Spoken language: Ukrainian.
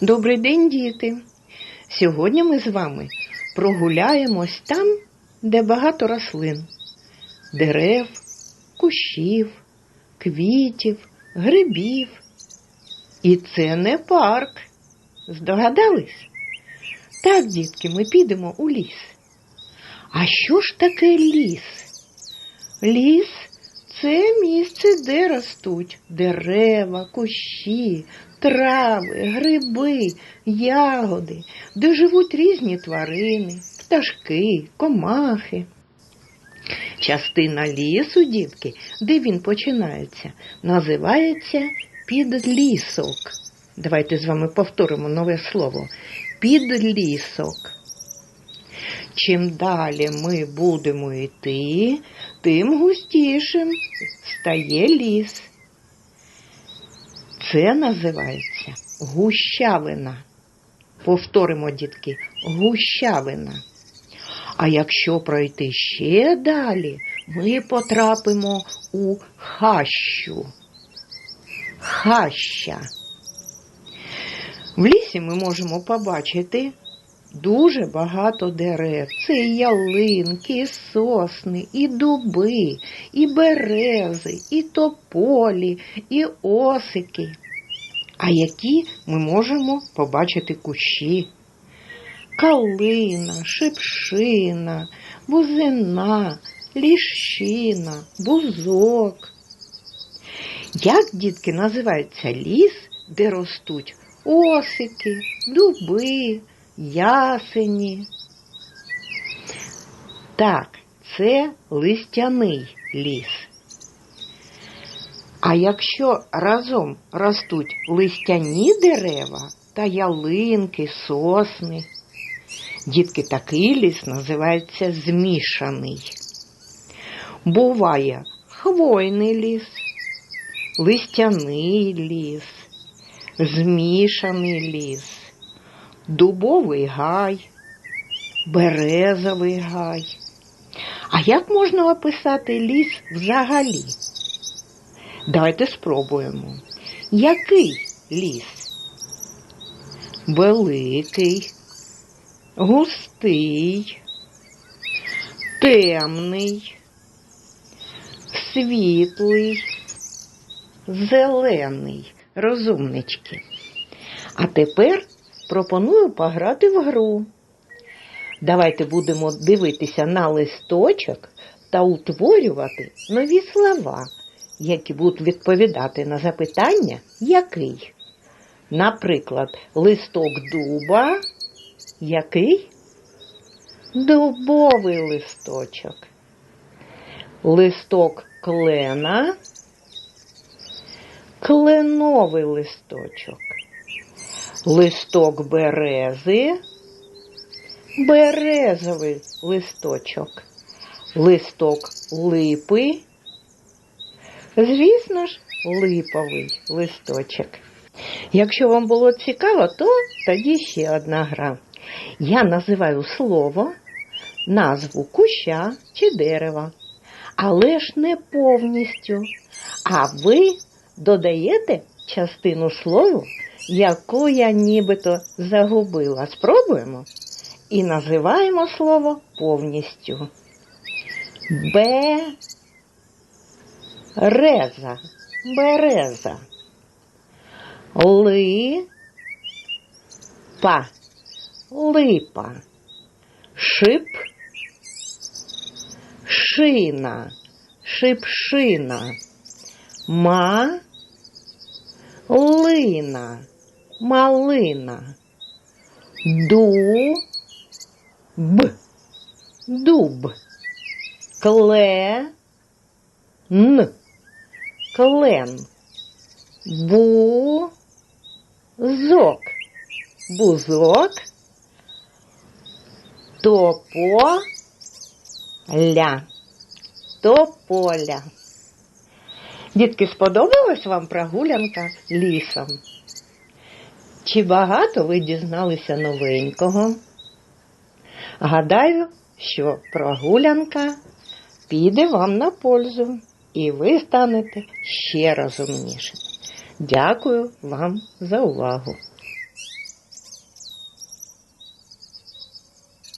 Добрий день, діти! Сьогодні ми з вами прогуляємось там, де багато рослин, дерев, кущів, квітів, грибів. І це не парк. Здогадались? Так, дітки, ми підемо у ліс. А що ж таке ліс? Ліс це місце, де ростуть дерева, кущі, трави, гриби, ягоди, де живуть різні тварини, пташки, комахи. Частина лісу, дітки, де він починається, називається підлісок. Давайте з вами повторимо нове слово. Підлісок. Чим далі ми будемо йти, тим густішим стає ліс. Це називається гущавина. Повторимо, дітки, гущавина. А якщо пройти ще далі, ми потрапимо у хащу. Хаща. В лісі ми можемо побачити дуже багато дерев. Це і ялинки, і сосни, і дуби, і берези, і тополі, і осики. А які ми можемо побачити кущі? Калина, шипшина, бузина, ліщина, бузок. Як, дітки, називається ліс, де ростуть осики, дуби, ясені. Так, це листяний ліс. А якщо разом ростуть листяні дерева та ялинки, сосни, дітки, такий ліс називається змішаний. Буває хвойний ліс, листяний ліс, змішаний ліс, дубовий гай, березовий гай. А як можна описати ліс взагалі? Давайте спробуємо. Який ліс? Великий, густий, темний, світлий, зелений, розумнички. А тепер пропоную пограти в гру. Давайте будемо дивитися на листочок та утворювати нові слова, які будуть відповідати на запитання, який. Наприклад, листок дуба, який? Дубовий листочок. Листок клена, кленовий листочок. Листок берези, березовий листочок. Листок липи, звісно ж, липовий листочок. Якщо вам було цікаво, то тоді ще одна гра. Я називаю слово, назву куща чи дерева, але ж не повністю. А ви додаєте частину слова, яку я нібито загубила. Спробуємо і називаємо слово повністю. Береза. Береза. Липа. Липа. Шип. Шина. Шипшина. Ма. Лина. Малина. Ду. Б. Дуб. Кле. Н. Клен. Бузок. Бузок. Тополя. Тополя. Дітки, сподобалась вам прогулянка лісом? Чи багато ви дізналися новенького? Гадаю, що прогулянка піде вам на пользу, і ви станете ще розумнішими. Дякую вам за увагу!